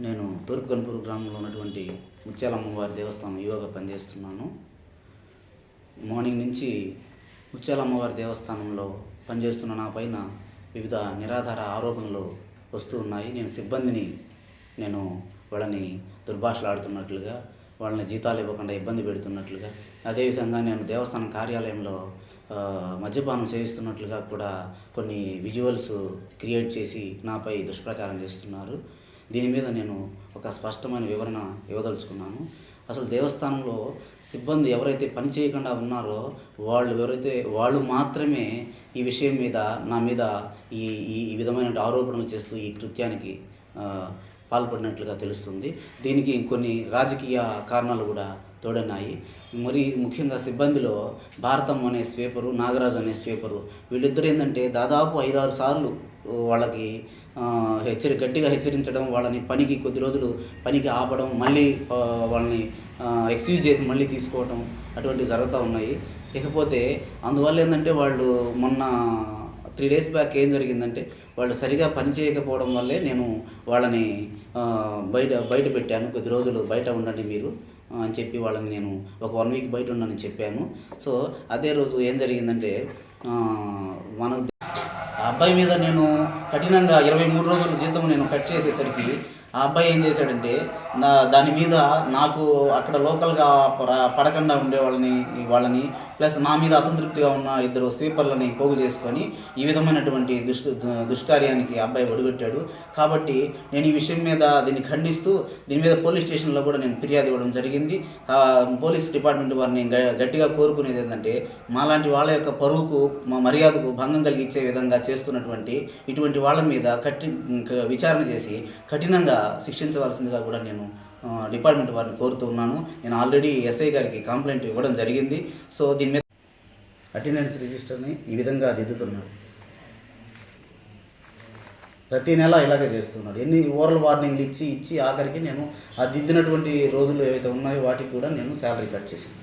నేను తూర్పు కనుపూరు గ్రామంలో ఉన్నటువంటి ముత్యాలమ్మవారి దేవస్థానం యువగా పనిచేస్తున్నాను. మార్నింగ్ నుంచి ముత్యాలమ్మవారి దేవస్థానంలో పనిచేస్తున్న నా పైన వివిధ నిరాధార ఆరోపణలు వస్తూ ఉన్నాయి. నేను సిబ్బందిని నేను వాళ్ళని దుర్భాషలాడుతున్నట్లుగా వాళ్ళని జీతాలు ఇవ్వకుండా ఇబ్బంది పెడుతున్నట్లుగా అదేవిధంగా నేను దేవస్థానం కార్యాలయంలో మద్యపానం సేవిస్తున్నట్లుగా కూడా కొన్ని విజువల్స్ క్రియేట్ చేసి నాపై దుష్ప్రచారం చేస్తున్నారు. దీని మీద నేను ఒక స్పష్టమైన వివరణ ఇవ్వదలుచుకున్నాను. అసలు దేవస్థానంలో సిబ్బంది ఎవరైతే పని చేయకుండా ఉన్నారో వాళ్ళు ఎవరైతే వాళ్ళు మాత్రమే ఈ విషయం మీద నా మీద ఈ ఈ ఈ విధమైన ఆరోపణలు చేస్తూ ఈ కృత్యానికి పాల్పడినట్లుగా తెలుస్తుంది. దీనికి కొన్ని రాజకీయ కారణాలు కూడా తోడన్నాయి. మరి ముఖ్యంగా సిబ్బందిలో భారతం అనే స్వీపరు నాగరాజు అనే స్వీపరు వీళ్ళిద్దరు ఏంటంటే దాదాపు ఐదారు సార్లు వాళ్ళకి హెచ్చరి గట్టిగా హెచ్చరించడం వాళ్ళని పనికి కొద్ది రోజులు పనికి ఆపడం మళ్ళీ వాళ్ళని ఎక్స్క్యూజ్ చేసి మళ్ళీ తీసుకోవడం అటువంటివి జరుగుతూ ఉన్నాయి. ఇకపోతే అందువల్ల ఏంటంటే వాళ్ళు మొన్న త్రీ డేస్ బ్యాక్ ఏం జరిగిందంటే వాళ్ళు సరిగా పని చేయకపోవడం వల్లే నేను వాళ్ళని బయట బయట పెట్టాను. కొద్ది రోజులు బయట ఉండండి మీరు అని చెప్పి వాళ్ళని నేను ఒక వన్ వీక్ బయట ఉండని చెప్పాను. సో అదే రోజు ఏం జరిగిందంటే మన మనకు ఆ అబ్బాయి మీద నేను కఠినంగా ఇరవై మూడు రోజుల జీతం నేను కట్ చేసేసరికి ఆ అబ్బాయి ఏం చేశాడంటే నా దాని మీద నాకు అక్కడ లోకల్గా పడ- పడకుండా ఉండే వాళ్ళని వాళ్ళని ప్లస్ నా మీద అసంతృప్తిగా ఉన్న ఇద్దరు స్వీపర్లని పోగు చేసుకొని ఈ విధమైనటువంటి దుష్ దుష్కార్యానికి ఆ అబ్బాయి ఒడిగొట్టాడు. కాబట్టి నేను ఈ విషయం మీద దీన్ని ఖండిస్తూ దీని మీద పోలీస్ స్టేషన్లో కూడా నేను ఫిర్యాదు ఇవ్వడం జరిగింది. పోలీస్ డిపార్ట్మెంట్ వారిని గ- గట్టిగా కోరుకునేది ఏంటంటే మాలాంటి వాళ్ళ యొక్క పరువుకు మా మర్యాదకు భంగం కలిగించే విధంగా చేస్తున్నటువంటి ఇటువంటి వాళ్ళ మీద కఠి విచారణ చేసి కఠినంగా శిక్షించవలసిందిగా కూడా నేను డిపార్ట్మెంట్ వారిని కోరుతున్నాను నేను ఆల్రెడీ ఎస్ఐ గారికి కంప్లైంట్ ఇవ్వడం జరిగింది. సో దీని మీద అటెండెన్స్ రిజిస్టర్ని ఈ విధంగా దిద్దుతున్నాడు. ప్రతి నెల ఇలాగే చేస్తున్నాడు. ఎన్ని ఓరల్ వార్నింగ్లు ఇచ్చి ఇచ్చి ఆఖరికి నేను ఆ దిద్దినటువంటి రోజులు ఏవైతే ఉన్నాయో వాటికి కూడా నేను శాలరీ కట్ చేశాను.